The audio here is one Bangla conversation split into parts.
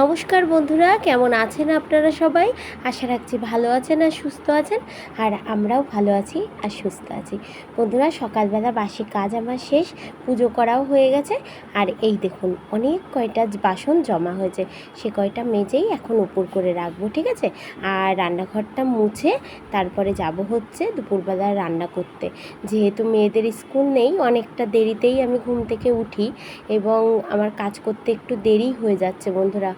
নমস্কার বন্ধুরা, কেমন আছেন আপনারা সবাই? আশা রাখছি ভালো আছেন আর সুস্থ আছেন, আর আমরাও ভালো আছি আর সুস্থ আছি। বন্ধুরা, সকালবেলা বাসি কাজ আমার শেষ, পুজো করাও হয়ে গেছে, আর এই দেখুন, অনেক কয়টা বাসন জমা হয়েছে। সে কয়টা মেজেই এখন উপর করে রাখব, ঠিক আছে? আর রান্নাঘরটা মুছে তারপরে যাব হচ্ছে দুপুরবেলা রান্না করতে। যেহেতু মেয়েদের স্কুল নেই, অনেকটা দেরিতেই আমি ঘুম থেকে উঠি, এবং আমার কাজ করতে একটু দেরি হয়ে যাচ্ছে বন্ধুরা।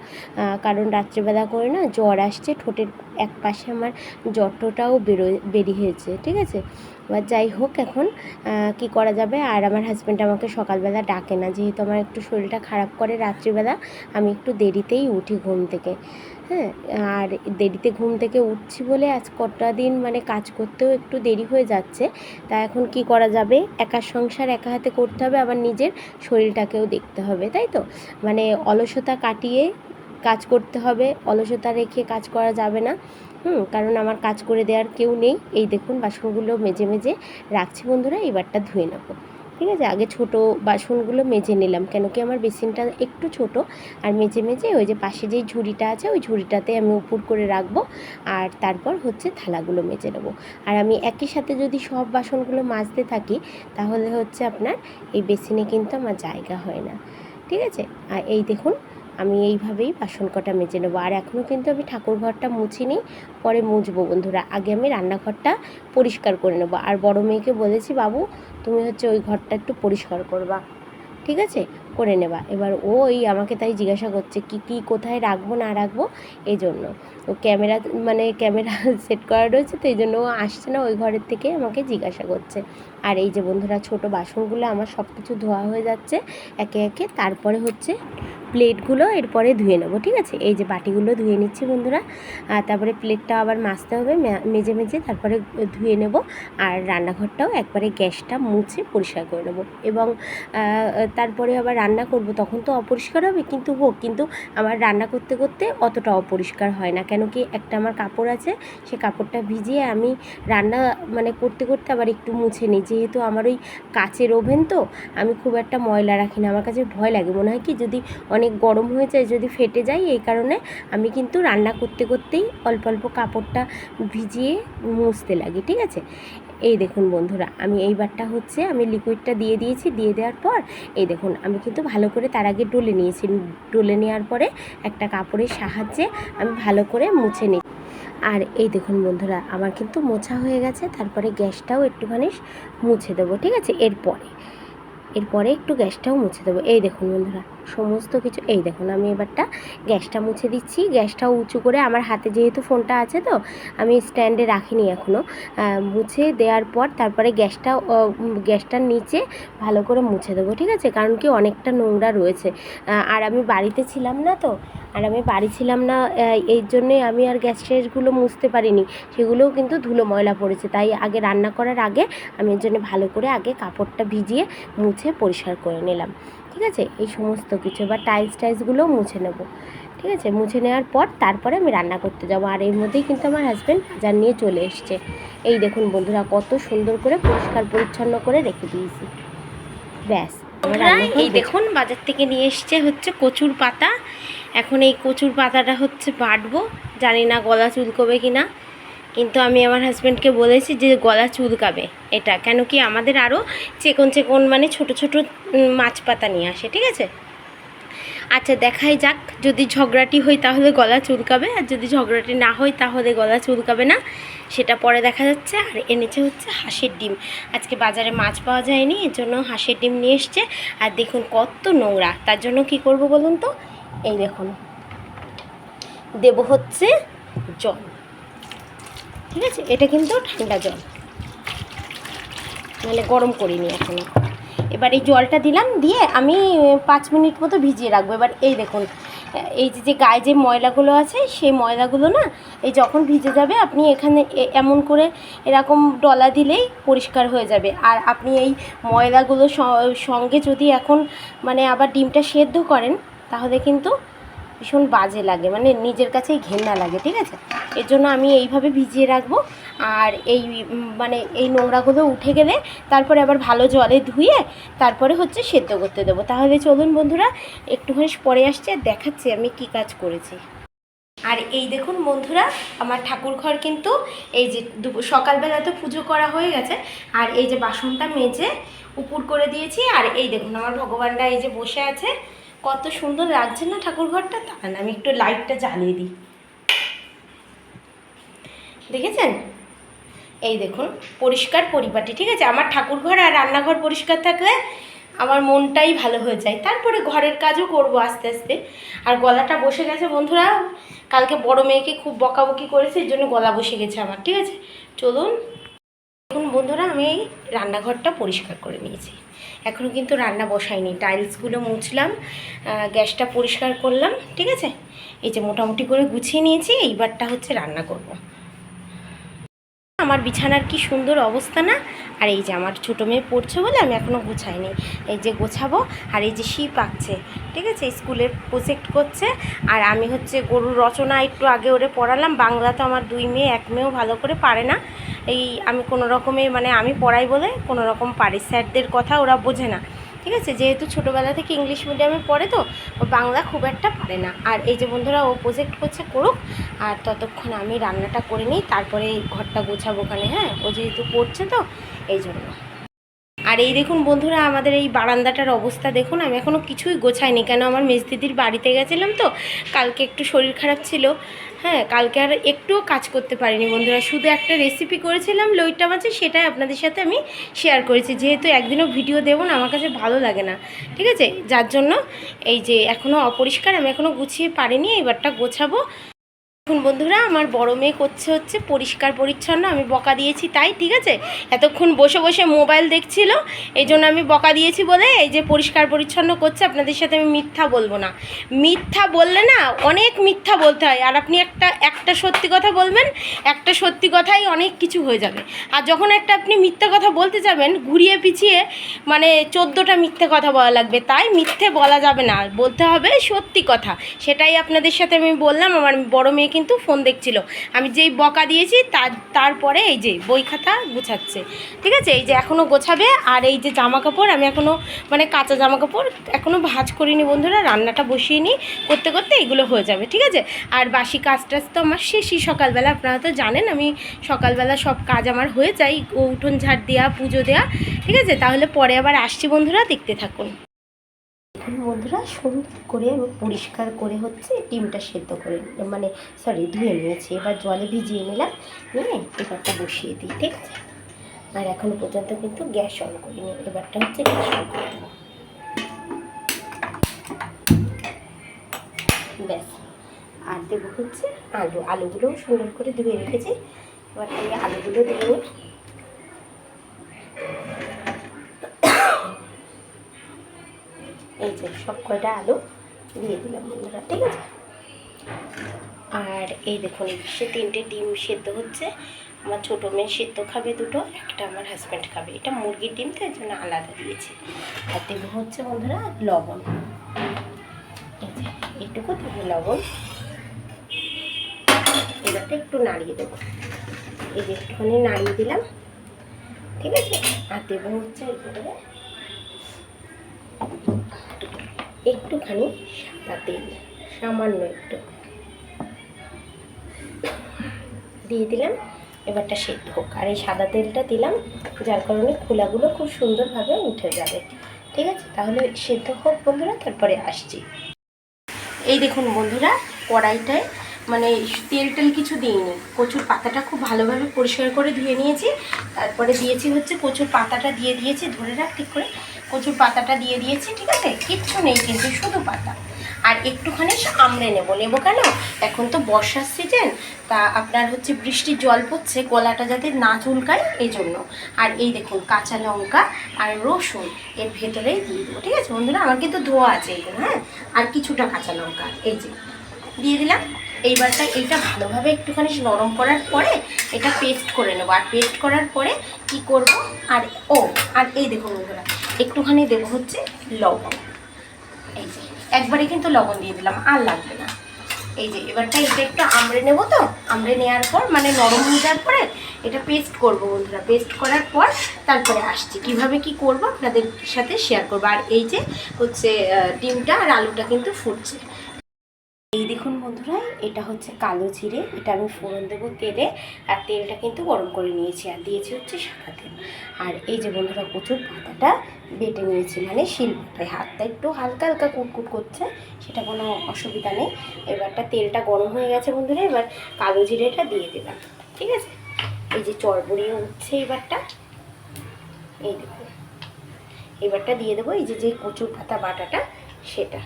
কারণ রাত্রেবেলা করে না জ্বর আসছে, ঠোঁটের এক পাশে আমার জ্বরটাও বেরো বেরিয়েছে ঠিক আছে? এবার যাই হোক এখন কি করা যাবে? আর আমার হাজব্যান্ড আমাকে সকালবেলা ডাকে না, যেহেতু আমার একটু শরীরটা খারাপ করে রাত্রিবেলা, আমি একটু দেরিতেই উঠি ঘুম থেকে হ্যাঁ? আর দেরিতে ঘুম থেকে উঠছি বলে আজ কটা দিন মানে কাজ করতেও একটু দেরি হয়ে যাচ্ছে, তা এখন কি করা যাবে? একা সংসার একা হাতে করতে হবে, আবার নিজের শরীরটাকেও দেখতে হবে, তাই তো? মানে অলসতা কাটিয়ে কাজ করতে হবে, অলসতা রেখে কাজ করা যাবে না। হুম, কারণ আমার কাজ করে দেওয়ার কেউ নেই। এই দেখুন বাসনগুলো মেজে মেজে রাখছি বন্ধুরা, এবারটা ধুয়ে নেব। ঠিক আছে? আগে ছোট বাসনগুলো মেজে নিলাম, কেন কি আমার বেসিনটা একটু ছোট। আর মেজে মেজে ওই যে পাশে যেই ঝুড়িটা আছে, ওই ঝুড়িটাতে আমি উপর করে রাখব। আর তারপর হচ্ছে থালাগুলো মেজে নেব। আর আমি একই সাথে যদি সব বাসনগুলো মাজতে থাকি, তাহলে হচ্ছে আপনার এই বেসিনে কিন্তু আমার জায়গা হয় না। ঠিক আছে? আর এই দেখুন আমি এইভাবেই বাসন কটা মেজে নেব। আর এখনও কিন্তু আমি ঠাকুর ঘরটা মুছিনি, পরে মুছবো বন্ধুরা। আগে আমি রান্নাঘরটা পরিষ্কার করে নেব। আর বড় মেয়েকে বলেছি, বাবু, তুমি হচ্ছে ওই ঘরটা একটু পরিষ্কার করবা। ঠিক আছে? করে নেবা। এবার ও ওই আমাকে তাই জিজ্ঞাসা করছে, কি কি, কোথায় রাখব, না রাখব? এই জন্য। ও ক্যামেরা মানে ক্যামেরা সেট করা রয়েছে, তো এই জন্য ও আসছে না, ওই ঘরের থেকে আমাকে জিজ্ঞাসা করছে। আর এই যে বন্ধুরা, ছোট বাসনগুলো আমার সব কিছু ধোয়া হয়ে যাচ্ছে, একে একে। তারপরে হচ্ছে প্লেটগুলো এরপরে ধুয়ে নেব, ঠিক আছে? এই যে বাটিগুলো ধুয়ে নিচ্ছি বন্ধুরা। আর তারপরে প্লেটটা আবার মাজতে হবে মেজে মেজে তারপরে ধুয়ে নেব। আর রান্নাঘরটাও একবারে গ্যাসটা মুছে পরিষ্কার করে নেব। এবং তারপরে আবার রান্না করব, তখন তো অপরিষ্কার হবে, কিন্তু হোক, কিন্তু আমার রান্না করতে করতে অতটা অপরিষ্কার হয় না। কেন কি একটা আমার কাপড় আছে, সে কাপড়টা ভিজিয়ে আমি রান্না মানে করতে করতে আবার একটু মুছে নিই। যেহেতু আমার ওই কাচের ওভেন তো, আমি খুব একটা ময়লা রাখি না। আমার কাছে ভয় লাগে। মনে হয় কি যদি অনেক গরম হয়ে যায় যদি ফেটে যায়, এই কারণে আমি কিন্তু রান্না করতে করতেই অল্প অল্প কাপড়টা ভিজিয়ে মুছতে লাগি, ঠিক আছে? এই দেখুন বন্ধুরা, আমি এইবারটা হচ্ছে আমি লিকুইডটা দিয়ে দিয়েছি, দিয়ে দেওয়ার পর এই দেখুন আমি কিন্তু ভালো করে তার আগে ডলে নিয়েছি, ডলে নেওয়ার পরে একটা কাপড়ের সাহায্যে আমি ভালো করে মুছে নিই আর এই দেখুন বন্ধুরা, আমার কিন্তু মোছা হয়ে গেছে, তারপরে গ্যাসটাও একটুখানি মুছে দেবো, ঠিক আছে? এরপরে এরপরে একটু গ্যাসটাও মুছে দেবো, এই দেখুন বন্ধুরা। সমস্ত কিছু, এই দেখুন আমি এবারটা গ্যাসটা মুছে দিচ্ছি। গ্যাসটা উঁচু করে আমার হাতে যেহেতু ফোনটা আছে তো, আমি স্ট্যান্ডে রাখিনি এখনও মুছে দেওয়ার পর তারপরে গ্যাসটা গ্যাসটার নিচে ভালো করে মুছে দেবো, ঠিক আছে? কারণ কি অনেকটা নোংরা রয়েছে। আর আমি বাড়িতে ছিলাম না তো, আর আমি বাড়ি ছিলাম না এই জন্যে আমি আর গ্যাস ট্যাসগুলো মুছতে পারিনি। সেগুলোও কিন্তু ধুলো ময়লা পড়েছে, তাই আগে রান্না করার আগে আমি এর জন্য ভালো করে আগে কাপড়টা ভিজিয়ে মুছে পরিষ্কার করে নিলাম। ঠিক আছে? এই সমস্ত কিছু বা টাইলস টাইলসগুলোও মুছে নেব। ঠিক আছে? মুছে নেওয়ার পর তারপরে আমি রান্না করতে যাব। আর এর মধ্যেই কিন্তু আমার হাজব্যান্ড বাজার নিয়ে চলে এসছে। এই দেখুন বন্ধুরা কত সুন্দর করে পরিষ্কার পরিচ্ছন্ন করে রেখে দিয়েছি। ব্যাস এই দেখুন বাজার থেকে নিয়ে এসছে হচ্ছে কচুর পাতা। এখন এই কচুর পাতাটা হচ্ছে বাটবো। জানি না গলা চুলকবে কি না কিন্তু আমি আমার হাজব্যান্ডকে বলেছি যে গলা চুলকাবে এটা। কেন কি আমাদের আরও চেকন চেকন মানে ছোট ছোট মাছ পাতা নিয়ে আসে, ঠিক আছে? আচ্ছা দেখাই যাক। যদি ঝগড়াটি হয় তাহলে গলা চুলকাবে, আর যদি ঝগড়াটি না হয় তাহলে গলা চুলকাবে না। সেটা পরে দেখা যাচ্ছে। আর এনেছে হচ্ছে হাঁসের ডিম। আজকে বাজারে মাছ পাওয়া যায়নি, এর জন্য হাঁসের ডিম নিয়ে এসছে। আর দেখুন কত নোংরা। তার জন্য কি করব বলুন তো? এই দেখুন। দেব হচ্ছে জল। ঠিক আছে? এটা কিন্তু ঠান্ডা জল। মানে গরম করিনি এখনও। এবার এই জলটা দিলাম, দিয়ে আমি পাঁচ মিনিট মতো ভিজিয়ে রাখব। এবার এই দেখুন এই যে যে গায়ে যে ময়লাগুলো আছে, সেই ময়লাগুলো না, এই যখন ভিজে যাবে, আপনি এখানে এমন করে এরকম ডলা দিলেই পরিষ্কার হয়ে যাবে। আর আপনি এই ময়লাগুলো সঙ্গে যদি এখন মানে আবার ডিমটা সেদ্ধ করেন, তাহলে কিন্তু ভীষণ বাজে লাগে মানে নিজের কাছেই ঘেন্না লাগে, ঠিক আছে? এর জন্য আমি এইভাবে ভিজিয়ে রাখব, আর এই মানে এই নোংরাগুলো উঠে গেলে তারপরে আবার ভালো জলে ধুয়ে তারপরে হচ্ছে সেদ্ধ করতে দেবো। তাহলে চলুন বন্ধুরা, একটুখানি পরে আসছে আর দেখাচ্ছি আমি কি কাজ করেছি। আর এই দেখুন বন্ধুরা, আমার ঠাকুর ঘর কিন্তু এই যে সকালবেলা তো পুজো করা হয়ে গেছে, আর এই যে বাসনটা মেজে উপুর করে দিয়েছি, আর এই দেখুন আমার ভগবানরা এই যে বসে আছে কত সুন্দর লাগছে না ঠাকুর ঘরটা দাঁড়ান আমি একটু লাইটটা জ্বালিয়ে দিই। দেখেছেন? এই দেখুন, পরিষ্কার পরিপাটি, ঠিক আছে? আমার ঠাকুর ঘর আর রান্নাঘর পরিষ্কার থাকলে আমার মনটাই ভালো হয়ে যায়। তারপরে ঘরের কাজও করব আস্তে আস্তে। আর গলাটা বসে গেছে, বন্ধুরা। কালকে বড় মেয়েকে খুব বকাবকি করেছে এর জন্য গলা বসে গেছে আমার, ঠিক আছে? চলুন। এখন বন্ধুরা, আমি এই রান্নাঘরটা পরিষ্কার করে নিয়েছি। এখনও কিন্তু রান্না বসাইনি। টাইলসগুলো মুছলাম গ্যাসটা পরিষ্কার করলাম, ঠিক আছে? এই যে মোটামুটি করে গুছিয়ে নিয়েছি, এইবারটা হচ্ছে রান্না করব। আমার বিছানার কি সুন্দর অবস্থা না? আর এই যে আমার ছোটো মেয়ে পড়ছে বলে আমি এখনও গুছাইনি। এই যে গোছাবো, আর এই যে শিপ আঁকছে, ঠিক আছে? স্কুলের প্রজেক্ট করছে, আর আমি হচ্ছে গরুর রচনা একটু আগে ওরে পড়ালাম। বাংলা তো আমার দুই মেয়ে, এক মেয়েও ভালো করে পারে না। এই আমি কোনো রকমে মানে আমি পড়াই বলে কোনো রকম পারি। স্যারদের কথা ওরা বোঝে না। ঠিক আছে? যেহেতু ছোটোবেলা থেকে ইংলিশ মিডিয়ামে পড়ে তো, ও বাংলা খুব একটা পারে না। আর এই যে বন্ধুরা, ও প্রজেক্ট করছে করুক, আর ততক্ষণ আমি রান্নাটা করে নিই, তারপরে ঘরটা গোছাবো ওখানে হ্যাঁ? ও যেহেতু পড়ছে তো, এই জন্য। আর এই দেখুন বন্ধুরা, আমাদের এই বারান্দাটার অবস্থা দেখুন। আমি এখনও কিছুই গোছাইনি। কেন? আমার মেজদিদির বাড়িতে গেছিলাম তো, কালকে একটু শরীর খারাপ ছিল। হ্যাঁ কালকে আর একটুও কাজ করতে পারিনি বন্ধুরা। শুধু একটা রেসিপি করেছিলাম, লইটা মাছে সেটাই আপনাদের সাথে আমি শেয়ার করেছি। যেহেতু একদিনও ভিডিও দেবো না, আমার কাছে ভালো লাগে না। ঠিক আছে? যার জন্য এই যে এখনও অপরিষ্কার, আমি এখনও গুছিয়ে পারিনি এবারটা গোছাবো। এখন বন্ধুরা, আমার বড় মেয়ে করছে হচ্ছে পরিষ্কার পরিচ্ছন্ন, আমি বকা দিয়েছি তাই, ঠিক আছে? এতক্ষণ বসে বসে মোবাইল দেখছিল, এই জন্য আমি বকা দিয়েছি বলে এই যে পরিষ্কার পরিচ্ছন্ন করছে, আপনাদের সাথে আমি মিথ্যা বলব না। মিথ্যা বললে না, অনেক মিথ্যা বলতে হয়, আর আপনি একটা একটা সত্যি কথা বলবেন, একটা সত্যি কথাই অনেক কিছু হয়ে যাবে। আর যখন একটা আপনি মিথ্যা কথা বলতে যাবেন, ঘুরিয়ে পিছিয়ে মানে চোদ্দোটা মিথ্যে কথা বলা লাগবে, তাই মিথ্যে বলা যাবে না, বলতে হবে সত্যি কথা। সেটাই আপনাদের সাথে আমি বললাম, আমার বড় মেয়ে কিন্তু ফোন দেখছিল। আমি যেই বকা দিয়েছি, তার, তারপরে এই যে বই খাতা গুছাচ্ছে। ঠিক আছে? এই যে এখনও গোছাবে, আর এই যে জামা কাপড় আমি এখনও মানে কাঁচা জামা কাপড় এখনও ভাজ করিনি বন্ধুরা, রান্নাটা বসিয়ে নিই। করতে করতে এগুলো হয়ে যাবে, ঠিক আছে? আর বাসি কাজ টাজ তো আমার শেষই সকালবেলা, আপনারা তো জানেন, আমি সকালবেলা সব কাজ আমার হয়ে যায় উঠোন ঝাড় দেওয়া পুজো দেওয়া ঠিক আছে? তাহলে পরে আবার আসছি বন্ধুরা, দেখতে থাকুন। এখন বন্ধুরা সুন্দর করে আমি পরিষ্কার করে হচ্ছে ডিমটা সেদ্ধ করে মানে সরি ধুয়ে নিয়েছি। এবার জলে ভিজিয়ে নিলাম, নিয়ে এবারটা বসিয়ে দিই, ঠিক আছে? আর এখনও পর্যন্ত কিন্তু গ্যাস অন করিনি, এবারটা হচ্ছে গ্যাস অন করে দেবো ব্যাস, আর দেবো হচ্ছে আলু। আলুগুলোও সুন্দর করে ধুয়ে রেখেছি। এবার এই আলুগুলো দিয়ে নিই এই যে সব কয়টা আলু দিয়ে দিলাম বন্ধুরা, ঠিক আছে? আর এই দেখুন, সে তিনটে ডিম সেদ্ধ হচ্ছে। আমার ছোটো মেয়ে সেদ্ধ খাবে দুটো, একটা আমার হাজব্যান্ড খাবে। এটা মুরগির ডিম তো জন্য আলাদা দিয়েছি। আর দেবো হচ্ছে বন্ধুরা লবণ। এই যে, এইটুকু দেবো লবণ। এবারটা একটু নাড়িয়ে দেবো। এই যে একটুখানি নাড়িয়ে দিলাম। ঠিক আছে? আর দেবো হচ্ছে এর ভিতরে একটুখানি সাদা তেল, সামান্য একটু। দিয়ে দিলাম, এবারটা সেদ্ধ হোক। আর এই সাদা তেলটা দিলাম, যার কারণে খোলাগুলো খুব সুন্দরভাবে উঠে যাবে। ঠিক আছে? তাহলে সেদ্ধ হোক বন্ধুরা, তারপরে আসছি। এই দেখুন বন্ধুরা, কড়াইটায় মানে তেল টেল কিছু দিইনি। কচুর পাতাটা খুব ভালোভাবে পরিষ্কার করে ধুয়ে নিয়েছি। তারপরে দিয়েছি হচ্ছে কচুর পাতাটা দিয়ে দিয়েছি। ধরে রাখ, ঠিক করে কচুর পাতাটা দিয়ে দিয়েছি, ঠিক আছে? কিচ্ছু নেই কিন্তু শুধু পাতা। আর একটুখানি আমড়ে নেব। নেব কেন? এখন তো বর্ষার সিজন তা আপনার হচ্ছে বৃষ্টির জল পড়ছে গলাটা যাতে না চুলকায়, এই জন্য। আর এই দেখুন, কাঁচা লঙ্কা আর রসুন এর ভেতরেই দিয়ে দেবো, ঠিক আছে বন্ধুরা? আমার কিন্তু ধোয়া আছে এগুলো হ্যাঁ? আর কিছুটা কাঁচা লঙ্কা, এই যে। দিয়ে দিলাম। এইবারটা এইটা ভালোভাবে একটুখানি নরম করার পরে এটা পেস্ট করে নেব। আর পেস্ট করার পরে কি করব? আর ও, আর এই দেখুন বন্ধুরা একটুখানি দেব হচ্ছে লবণ। এই যে, একবারে কিন্তু লবণ দিয়ে দিলাম, আর লাগবে না। এই যে, এবারটা এটা একটু আমড়ে নেব তো, আমড়ে নেওয়ার পর মানে নরম হয়ে যাওয়ার পরে এটা পেস্ট করব বন্ধুরা। পেস্ট করার পর তারপরে আসছি। কীভাবে কি করব আপনাদের সাথে শেয়ার করব। আর এই যে হচ্ছে ডিমটা আর আলুটা কিন্তু ফুটছে। এই দেখুন বন্ধুরা, এটা হচ্ছে কালো জিরে। এটা আমি ফোড়ন দেবো তেলে, আর তেলটা কিন্তু গরম করে নিয়েছি, আর দিয়েছি হচ্ছে সাদা তেল। আর এই যে বন্ধুরা কচুর পাতাটা বেটে নিয়েছি মানে শিলপাটায় হাতটা একটু হালকা হালকা কুটকুট করছে, সেটা কোনো অসুবিধা নেই। এবারটা তেলটা গরম হয়ে গেছে বন্ধুরা, এবার কালো জিরেটা দিয়ে দিলাম, ঠিক আছে? এই যে চড়বড়িয়ে উঠছে এবারটা, এই দেখুন। এবারটা দিয়ে দেবো, এই যে যে কচুর পাতা বাটাটা, সেটা।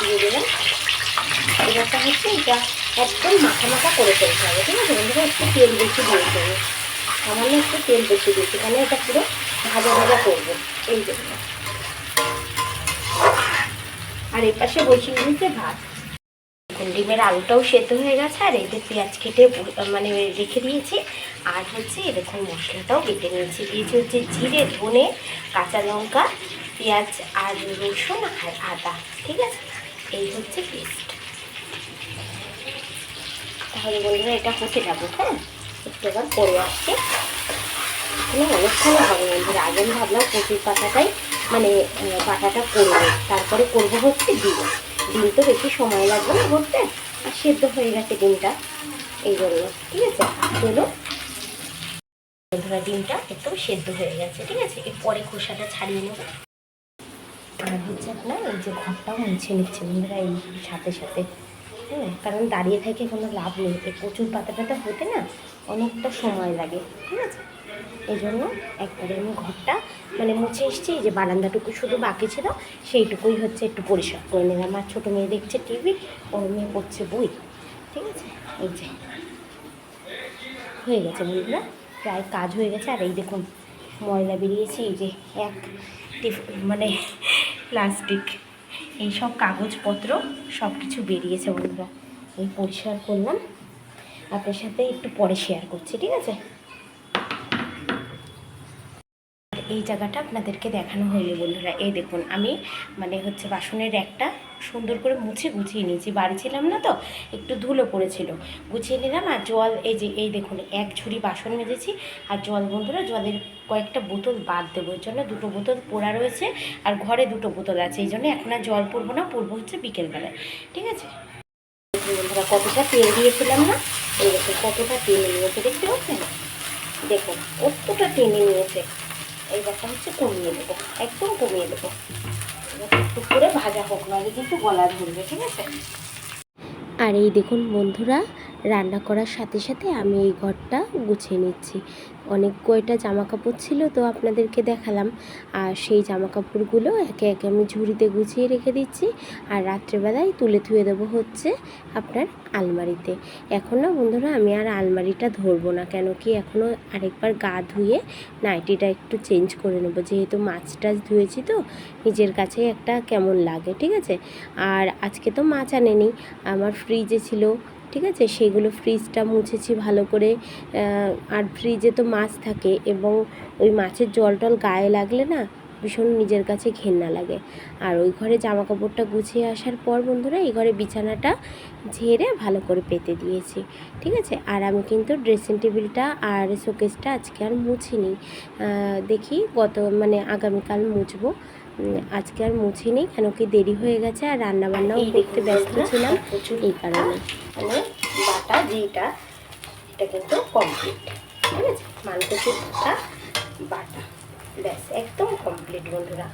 দিয়ে দিলাম এবারটা হচ্ছে এটা একদম মাখা মাখা করে ফেলতে হবে ঠিক আছে বন্ধুরা একটু তেল বেশি দিয়ে দেবো সামান্য একটু তেল বেশি দিয়েছি কারণ এটা পুরো ভাজা ভাজা করব এই জন্য আর এই পাশে বসিয়ে দিয়েছে ভাত ডিমের আলুটাও সেদ্ধ হয়ে গেছে, আর যে পেঁয়াজ কেটে মানে রেখে দিয়েছি। আর হচ্ছে এরকম মশলাটাও কেটে নিয়েছি। যে হচ্ছে জিরে, ধনে, কাঁচা লঙ্কা পেঁয়াজ আর রসুন আর আদা, ঠিক আছে? এই হচ্ছে পেস্ট তাহলে বন্ধুরা এটা হতে যাব হ্যাঁ? একটু এবার করে আসছি। অনেকক্ষণ হবে বন্ধুরা। আগে আমি ভাবলাম কচুর পাতাটাই মানে পাতাটা করব। তারপরে করব হচ্ছে ডিম। ডিম তো বেশি সময় লাগবে না করতে, আর সেদ্ধ হয়ে গেছে ডিমটা। এই জন্য, ঠিক আছে? চলো বন্ধুরা, ডিমটা একদম সেদ্ধ হয়ে গেছে, ঠিক আছে? এরপরে খোসাটা ছাড়িয়ে নেব। আর হচ্ছে আপনার এই যে ঘরটাও মুছে নিচ্ছে বন্ধুরা, এই সাথে সাথে। হ্যাঁ কারণ দাঁড়িয়ে থেকে কোনো লাভ নেই। এই প্রচুর পাতা টাতা হতে না অনেকটা সময় লাগে, ঠিক আছে? এই জন্য একবারে আমি ঘরটা মানে মুছে এসেছি যে বারান্দাটুকু শুধু বাকি ছিল, সেইটুকুই হচ্ছে একটু পরিষ্কার করে নিলাম। আমার ছোটো মেয়ে দেখছে টিভি ওর মেয়ে পড়ছে বই, ঠিক আছে? এই যে হয়ে গেছে বন্ধুরা, প্রায় কাজ হয়ে গেছে। আর এই দেখুন, ময়লা বেরিয়েছে, এই যে এক মানে প্লাস্টিক এই সব কাগজপত্র সব কিছু বেরিয়েছে বন্ধুরা। এই পরিষ্কার করলাম। আপনার সাথে একটু পরে শেয়ার করছি, ঠিক আছে আর এই জায়গাটা আপনাদেরকে দেখানো হয়নি বন্ধুরা। এই দেখুন, আমি মানে হচ্ছে বাসনের একটা সুন্দর করে মুছে গুছিয়ে নিয়েছি। বাড়ি ছিলাম না তো, একটু ধুলো পড়েছিল। গুছিয়ে নিলাম আর জল, এই যে, এই দেখুন, এক ঝুড়ি বাসন মেজেছি। আর জল বন্ধুরা, জলের কয়েকটা বোতল বাদ দেবো। এর জন্য দুটো বোতল পোড়া রয়েছে আর ঘরে দুটো বোতল আছে। এই জন্য এখন আর জল পড়ব না, পড়ব হচ্ছে বিকেলবেলায়। ঠিক আছে? বন্ধুরা, কতটা তেল দিয়েছিলাম না? এই দেখুন, কতটা তেল নিয়েছে, দেখতে পাচ্ছেন? দেখুন, কতটা টেনে নিয়েছে। এইবারটা হচ্ছে কমিয়ে দেবো একদম কমিয়ে দেবো একটু করে ভাজা হোক, নাহলে কিন্তু গলা ধরবে, ঠিক আছে? আর এই দেখুন বন্ধুরা, রান্না করার সাথে সাথে আমি এই ঘরটা গুছিয়ে নিচ্ছি। অনেক কয়টা জামা কাপড় ছিল তো আপনাদেরকে দেখালাম। আর সেই জামা কাপড়গুলো একে একে আমি ঝুড়িতে গুছিয়ে রেখে দিচ্ছি আর রাত্রেবেলায় তুলে ধুয়ে দেবো হচ্ছে আপনার আলমারিতে। এখন না বন্ধুরা, আমি আর আলমারিটা ধরবো না কেন কি এখনও আরেকবার গা ধুয়ে নাইটিটা একটু চেঞ্জ করে নেব। যেহেতু মাছ টাছ ধুয়েছি তো, নিজের কাছে একটা কেমন লাগে, ঠিক আছে? আর আজকে তো মাছ আনেনি, আমার ফ্রিজে ছিল ঠিক আছে? সেগুলো ফ্রিজটা মুছেছি ভালো করে আর ফ্রিজে তো মাছ থাকে এবং ওই মাছের জল টল গায়ে লাগলে না ভীষণ নিজের কাছে ঘেন্না লাগে। আর ওই ঘরে জামা কাপড়টা গুছিয়ে আসার পর বন্ধুরা এই ঘরে বিছানাটা ঝেড়ে ভালো করে পেতে দিয়েছি। ঠিক আছে? আর আমি কিন্তু ড্রেসিং টেবিলটা আর শোকেসটা আজকে আর মুছিনি। দেখি গত মানে আগামীকাল মুছবো। আজকে আর মুছিনি কেন কি দেরি হয়ে গেছে আর রান্নাবান্নাও করতে ব্যস্ত ছিলাম এই কারণে। মানে বাটা যেটা এটা কিন্তু কমপ্লিট ঠিক আছে? মানকচুর বাটা বাটা ব্যাস, একদম কমপ্লিট বন্ধুরা।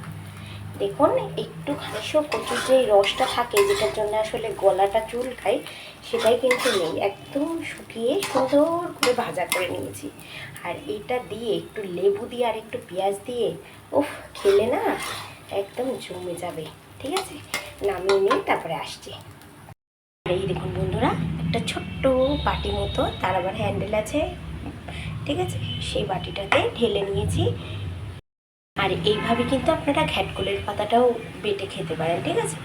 দেখুন, একটুখানি সব কচুর যে রসটা থাকে, যেটার জন্য আসলে গলাটা চুল খায় সেটাই কিন্তু নেই। একদম শুকিয়ে সুন্দর করে ভাজা করে নিয়েছি। আর এটা দিয়ে একটু লেবু দিয়ে আর একটু পেঁয়াজ দিয়ে, উফ, খেলে না একদম জমে যাবে, ঠিক আছে? নামিয়ে নিয়ে তারপরে আসছি। এই দেখুন বন্ধুরা, একটা ছোট্ট বাটি মতো তার আবার হ্যান্ডেল আছে। ঠিক আছে? সেই বাটিটাতে ঢেলে নিয়েছি। আর এইভাবে কিন্তু আপনারা ঘ্যাটকলের পাতাটাও বেটে খেতে পারেন, ঠিক আছে?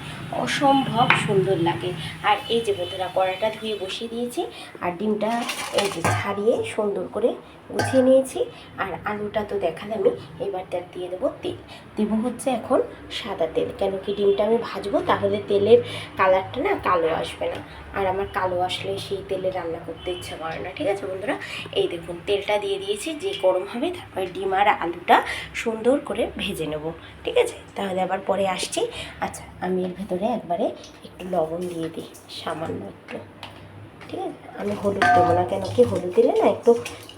অসম্ভব সুন্দর লাগে। আর এই যে বন্ধুরা কড়াটা ধুয়ে বসিয়ে দিয়েছি, আর ডিমটা এই যে ছাড়িয়ে সুন্দর করে গুছিয়ে নিয়েছি। আর আলুটা তো দেখালামই এবার তার দিয়ে দেবো তেল। দেবো হচ্ছে এখন সাদা তেল। কেন কি ডিমটা আমি ভাজবো, তাহলে তেলের কালারটা না কালো আসবে না। আর আমার কালো আসলে সেই তেলে রান্না করতে ইচ্ছা করে না, ঠিক আছে বন্ধুরা? এই দেখুন, তেলটা দিয়ে দিয়েছি, যে গরম হবে তারপরে ডিম আর আলুটা সুন্দর করে ভেজে নেব, ঠিক আছে? তাহলে আবার পরে আসছি। আচ্ছা আমি এর ভেতরে একবারে একটু লবণ দিয়ে দিই, সামান্য একটু, ঠিক আছে? আমি হলুদ দেবো না, কেন কি হলুদ দিলে না একটু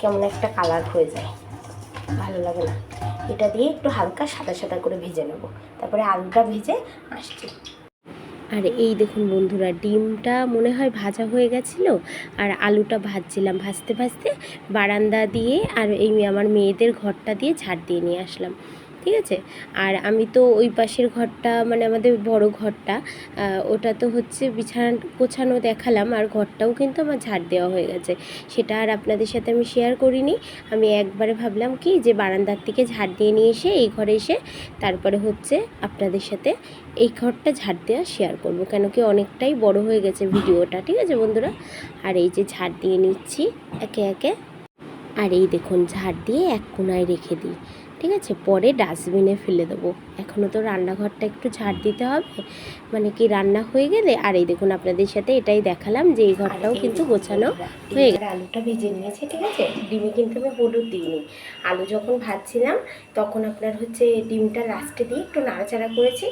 কেমন একটা কালার হয়ে যায়। ভালো লাগে না। এটা দিয়ে একটু হালকা সাদা সাদা করে ভেজে নেব। তারপরে আলুটা ভেজে আসছি। আর এই দেখুন বন্ধুরা, ডিমটা মনে হয় ভাজা হয়ে গেছিল, আর আলুটা ভাজছিলাম। ভাজতে ভাজতে বারান্দা দিয়ে আর এই আমার মেয়েদের ঘরটা দিয়ে ঝাড় দিয়ে নিয়ে আসলাম। ঠিক আছে? আর আমি তো ওই পাশের ঘরটা মানে আমাদের বড় ঘরটা ওটা তো হচ্ছে বিছানা গোছানো দেখালাম, আর ঘরটাও কিন্তু আমার ঝাড় দেওয়া হয়ে গেছে। সেটা আর আপনাদের সাথে আমি শেয়ার করিনি। আমি একবারে ভাবলাম কি যে বারান্দার থেকে ঝাড় দিয়ে নিয়ে এসে, এই ঘরে এসে তারপরে হচ্ছে আপনাদের সাথে এই ঘরটা ঝাড় দেওয়া শেয়ার করব। কেন কি অনেকটাই বড় হয়ে গেছে ভিডিওটা, ঠিক আছে বন্ধুরা? আর এই যে ঝাড় দিয়ে নিচ্ছি একে একে। আর এই দেখুন, ঝাড় দিয়ে এক কোনায় রেখে দিই। ঠিক আছে? পরে ডাস্টবিনে ফেলে দেবো। এখনও তো রান্নাঘরটা একটু ঝাড় দিতে হবে। মানে কি রান্না হয়ে গেলে? আর এই দেখুন, আপনাদের সাথে এটাই দেখালাম যে এই ঘরটাও কিন্তু গোছানো হয়ে গেছে। আলুটা ভেজে নিয়েছে, ঠিক আছে? ডিমে কিন্তু আমি হলুদ দিইনি। আলু যখন ভাজছিলাম, তখন আপনার হচ্ছে ডিমটা লাস্টে দিয়ে একটু নাড়াচাড়া করেছি।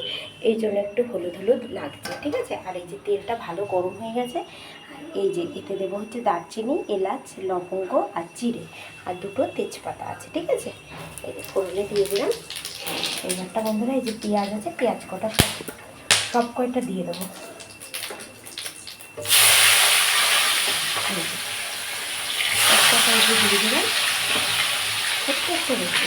এই জন্য একটু হলুদ হলুদ লাগছে, ঠিক আছে? আর এই যে তেলটা ভালো গরম হয়ে গেছে এই যে এতে দেবো হচ্ছে দারচিনি, এলাচ, লবঙ্গ আর জিরে। আর দুটো তেজপাতা আছে, ঠিক আছে? এই যে ফোড়নে দিয়ে দিলাম। এবারটা বন্ধুরা, এই যে পেঁয়াজ আছে, পেঁয়াজ কটা সব কয়টা দিয়ে দেবো? দিয়ে দিলাম। ছোট্ট বেশি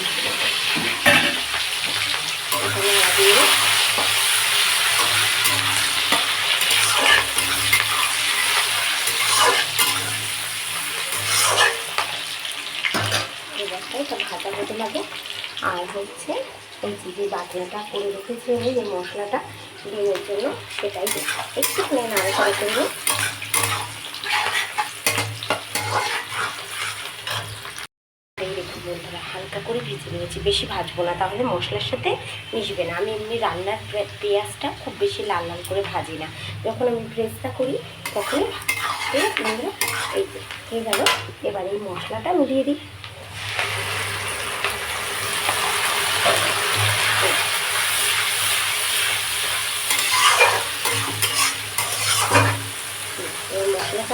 এটা ভাজা হতে লাগে। আর হচ্ছে এই যে বাটনাটা করে রেখেছি আমি, যে মশলাটা ডিমের জন্য, সেটাই দেবো। একটুখানি নাড়াচাড়া করব বন্ধুরা, হালকা করে ভেজে নিয়েছি। বেশি ভাজবো না, তাহলে মশলার সাথে মিশবে না। আমি এমনি রান্নার পেঁয়াজটা খুব বেশি লাল লাল করে ভাজি না। যখন আমি ভ্রেজটা করি আছে বন্ধুরা, এই হয়ে গেল এবার এই মশলাটা মিলিয়ে দিই এই মশলাটা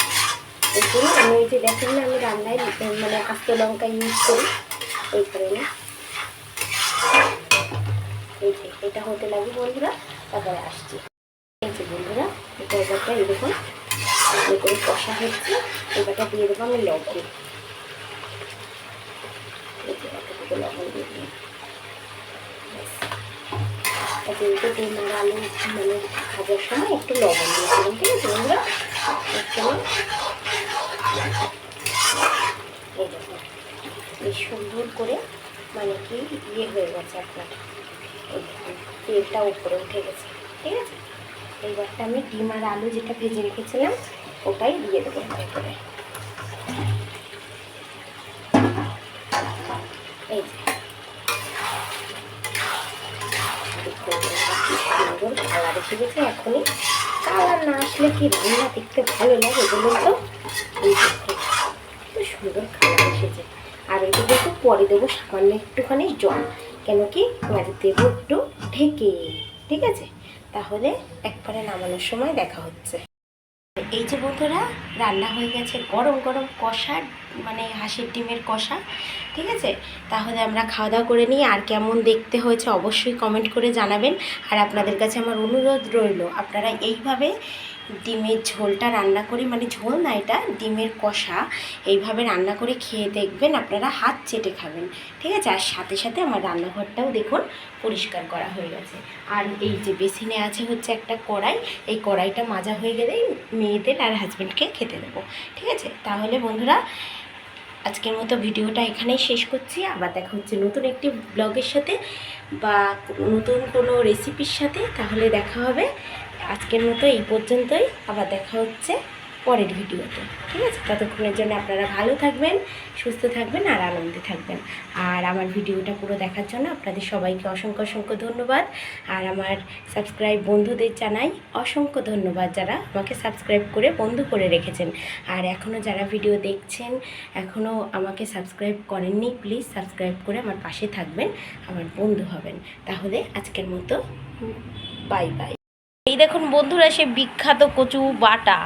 এই আমি ওই যে দেখেন আমি রান্নায় মানে আস্ত লঙ্কা ইউজ করি। এই কারণে এই যে এটা হতে লাগে বন্ধুরা, তারপরে আসছি। এই যে বন্ধুরা এটা এবারটা এরকম করে কষা হচ্ছে। এবারটা দিয়ে দেবো আমি লবণ। এই যে এতটুকু লবণ দিয়ে দিই ব্যাস। আর যেহেতু ডিম আর আলু মানে ভাজার সময় একটু লবণ দিয়েছিলাম ঠিক আছে বন্ধুরা? সুন্দর করে মানে কি ইয়ে হয়ে গেছে আপনার। তেলটা উপরে উঠে গেছে, ঠিক আছে? এইবারটা আমি ডিম আর আলু যেটা ভেজে রেখেছিলাম, ওটাই দিয়ে দেবো এর করে। সুন্দর কালার এসে গেছে এখনই। কালার না আসলে কি রান্না দেখতে ভালো লাগে বলুন তো? কত সুন্দর কালার এসেছে। আর এদিকে তো পরে দেবো সামান্য একটুখানি জল। কেন কি এবার দেবো একটু ঢেকে, ঠিক আছে? তাহলে একবারে নামানোর সময় দেখা হচ্ছে। এই যে বন্ধুরা, রান্না হয়ে গেছে গরম গরম কষা মানে হাঁসের ডিমের কষা, ঠিক আছে? তাহলে আমরা খাওয়া দাওয়া করে নিই। আর কেমন দেখতে হয়েছে অবশ্যই কমেন্ট করে জানাবেন। আর আপনাদের কাছে আমার অনুরোধ রইল, আপনারা এইভাবে ডিমের ঝোলটা রান্না করে মানে ঝোল না এটা, ডিমের কষা, এইভাবে রান্না করে খেয়ে দেখবেন আপনারা হাত চেটে খাবেন। ঠিক আছে? আর সাথে সাথে আমার রান্নাঘরটাও দেখুন পরিষ্কার করা হয়ে গেছে। আর এই যে বেসিনে আছে হচ্ছে একটা কড়াই, এই কড়াইটা মাজা হয়ে গেলেই মেয়েদের আর হাজব্যান্ডকে খেতে দেবো। ঠিক আছে? তাহলে বন্ধুরা, আজকের মতো ভিডিওটা এখানেই শেষ করছি। আবার দেখা হচ্ছে নতুন একটি ব্লগের সাথে বা নতুন কোনো রেসিপির সাথে। তাহলে দেখা হবে আজকের মতো এই পর্যন্তই। আবার দেখা হচ্ছে পরের ভিডিওতে। ঠিক আছে? ততক্ষণের জন্য আপনারা ভালো থাকবেন, সুস্থ থাকবেন আর আনন্দে থাকবেন। আর আমার ভিডিওটা পুরো দেখার জন্য আপনাদের সবাইকে অসংখ্য অসংখ্য ধন্যবাদ। আর আমার সাবস্ক্রাইব বন্ধুদের জানাই অসংখ্য ধন্যবাদ যারা আমাকে সাবস্ক্রাইব করে বন্ধু করে রেখেছেন। আর এখনও যারা ভিডিও দেখছেন এখনও আমাকে সাবস্ক্রাইব করেননি, প্লিজ সাবস্ক্রাইব করে আমার পাশে থাকবেন, আমার বন্ধু হবেন। তাহলে আজকের মতো বাই বাই। এই দেখুন বন্ধুরা সে বিখ্যাত কচু বাটা।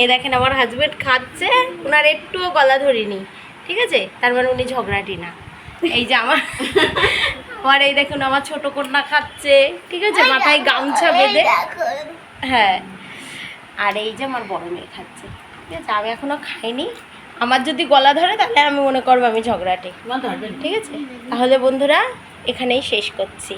এই দেখেন আমার হাজবেন্ড খাচ্ছে ওনার একটুও গলা ধরিনি ঠিক আছে? তার মানে উনি ঝগড়াটি না। এই যে আমার আমার এই দেখুন আমার ছোট কন্যা খাচ্ছে ঠিক আছে? মাথায় গামছা বেঁধে। হ্যাঁ। আর এই যে আমার বড় মেয়ে খাচ্ছে ঠিক আছে? আমি এখনও খাইনি। আমার যদি গলা ধরে তাহলে আমি মনে করব আমি ঝগড়াটে ঠিক আছে? তাহলে বন্ধুরা এখানেই শেষ করছি।